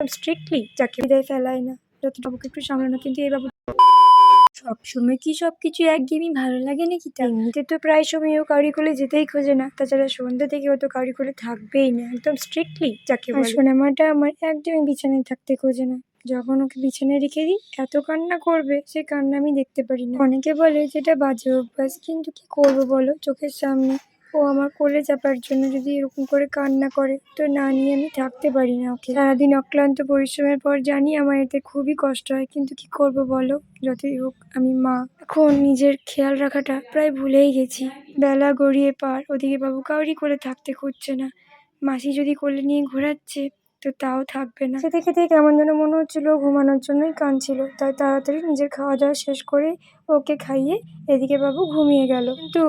Strictly যাকে বিদায় ফেলায় না। যত বাবুকে একটু সামলানো, কিন্তু এই বাবু সবসময় কি সব কিছু একঘেয়েমি ভালো লাগে নাকি? তা এমনিতে তো প্রায় সময় ও কাউরি কোলে যেতেই খোঁজে না। তাছাড়া সন্ধ্যা থেকে ও তো কাউরি কোলে থাকবেই না। একদম স্ট্রিক্টলি যাকে সোনামাটা আমার একদমই বিছানায় থাকতে খোঁজে না। যখন ওকে বিছানায় রেখে দিই, এত কান্না করবে, সে কান্না আমি দেখতে পারি না। অনেকে বলে, যেটা বাজে অভ্যাস, কিন্তু কি করব বলো? চোখের সামনে ও আমার কোলে চাপার জন্য যদি এরকম করে কান্না করে, তো না নিয়ে আমি থাকতে পারি না ওকে। সারাদিন অক্লান্ত পরিশ্রমের পর জানি আমার এতে খুবই কষ্ট হয়, কিন্তু কি করব বলো? যতই হোক, আমি মা। এখন নিজের খেয়াল রাখাটা প্রায় ভুলেই গেছি। বেলা গড়িয়ে পার, ওদিকে বাবু কাউরি কোলে থাকতে খুঁজছে না। মাসি যদি কোলে নিয়ে ঘোরাচ্ছে, তো তাও থাকবে না। খেতে খেতে কেমন যেন মনে হচ্ছিল ঘুমানোর জন্যই কাঁদছিল। তাই তাড়াতাড়ি নিজের খাওয়া দাওয়া শেষ করে ওকে খাইয়ে এদিকে বাবু ঘুমিয়ে গেল। কিন্তু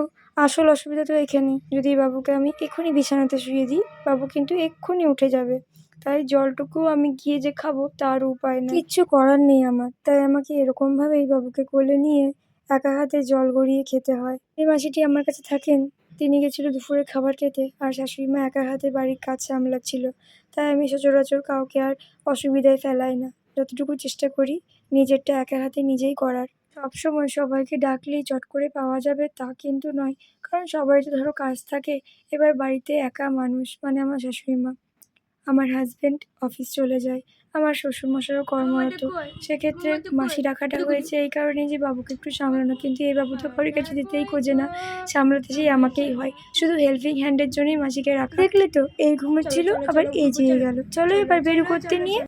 আসল অসুবিধা তো এখানেই। যদি বাবুকে আমি এক্ষুনি বিছানাতে শুয়ে দিই, বাবু কিন্তু এক্ষুনি উঠে যাবে। তাই জলটুকু আমি গিয়ে যে খাব, তার উপায় নেই। কিচ্ছু করার নেই আমার। তাই আমাকে এরকমভাবেই বাবুকে কোলে নিয়ে একা হাতে জল গড়িয়ে খেতে হয়। এই মাসিটি আমার কাছে থাকেন। তিনি গেছিল দুপুরে খাবার খেতে, আর শাশুড়ি মা একা হাতে বাড়ির কাজ সামলাচ্ছিল। তাই আমি সচরাচর কাউকে আর অসুবিধায় ফেলাই না। যতটুকু চেষ্টা করি নিজেরটা একা হাতে নিজেই করার। সবসময় সবাইকে ডাকলেই চট করে পাওয়া যাবে তা কিন্তু নয়। কারণ সবারই তো ধরো কাজ থাকে এবার বাড়িতে একা মানুষ মানে আমার শাশুড়ি মা আমার হাজবেন্ড অফিস চলে যায় আমার শ্বশুরমশাইও কর্মরত। সেক্ষেত্রে মাসি রাখাটা হয়েছে এই কারণেই যে বাবুকে একটু সামলানো কিন্তু এই বাবু তো কারোর কাছে দিতেই খোঁজে না। সামলাতে সেই আমাকেই হয়। শুধু হেল্পিং হ্যান্ডের জন্যই মাসিকে রাখা। দেখলে তো এই ঘুমোচ্ছিল আবার এই যেয়ে গেল। চলো এবার বেরু করতে নিয়ে